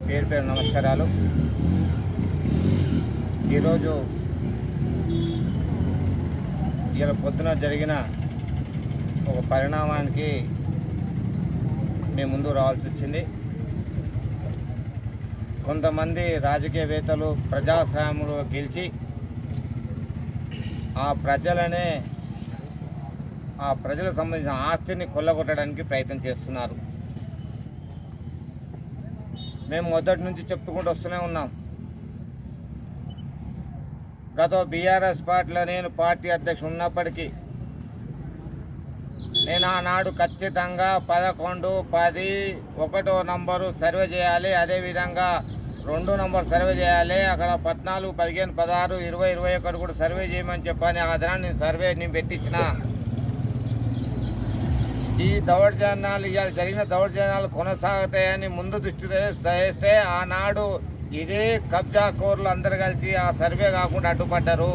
పేరు పేరు నమస్కారాలు. ఈరోజు ఇలా పొద్దున జరిగిన ఒక పరిణామానికి మేము ముందు రావాల్సి వచ్చింది. కొంతమంది రాజకీయవేత్తలు ప్రజాస్వామ్యంలో గెలిచి ఆ ప్రజలనే ఆ ప్రజలకు సంబంధించిన ఆస్తిని కొల్లగొట్టడానికి ప్రయత్నం చేస్తున్నారు. మేము మొదటి నుంచి చెప్పుకుంటూ వస్తూనే ఉన్నాం. గత బీఆర్ఎస్ పార్టీలో నేను పార్టీ అధ్యక్షుడు ఉన్నప్పటికీ నేను ఆనాడు ఖచ్చితంగా పదకొండు పది ఒకటో నంబరు సర్వే చేయాలి. అదేవిధంగా రెండు నంబర్ సర్వే చేయాలి. అక్కడ పద్నాలుగు పదిహేను పదహారు ఇరవై ఇరవై ఒకటి కూడా సర్వే చేయమని చెప్పని ఆ దినాన్ని నేను సర్వే నేను పెట్టించిన. ఈ దౌర్జన్యాలు ఇవాళ జరిగిన దౌర్జన్యాలు కొనసాగుతాయని ముందు దృష్టి చేస్తే ఆనాడు ఇదే కబ్జా కోర్లు అందరు కలిసి ఆ సర్వే కాకుండా అడ్డుపడ్డారు.